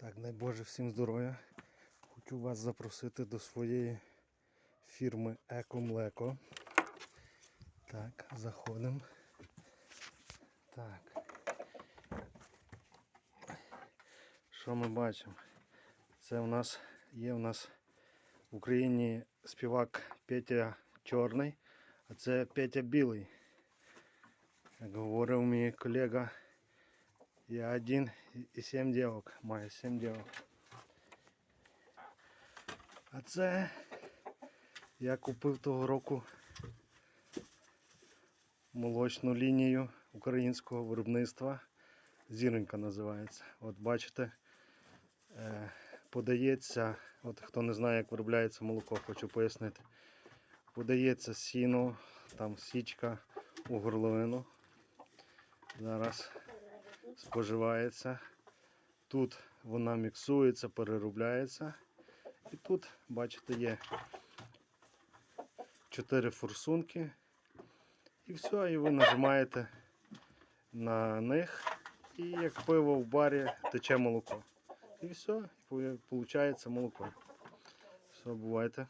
Так, дай Боже всім здоров'я. Хочу вас запросити до своєї фірми Екомлеко. Так, заходимо. Так. Що ми бачимо? Це у нас є у нас в Україні співак Петя Чорний, а це Петя Білий. Як говорив мій колега, я один і сім дівок, маю сім дівок. А це я купив того року молочну лінію українського виробництва. Зіронька називається. От бачите, е, подається, от хто не знає, як виробляється молоко, хочу пояснити. Подається сіно, там січка у горловину. Зараз споживається. Тут вона міксується, переробляється. І тут, бачите, є 4 форсунки. І все, і ви нажимаєте на них. І як пиво в барі тече молоко. І все, і виходить молоко. Все, бувайте.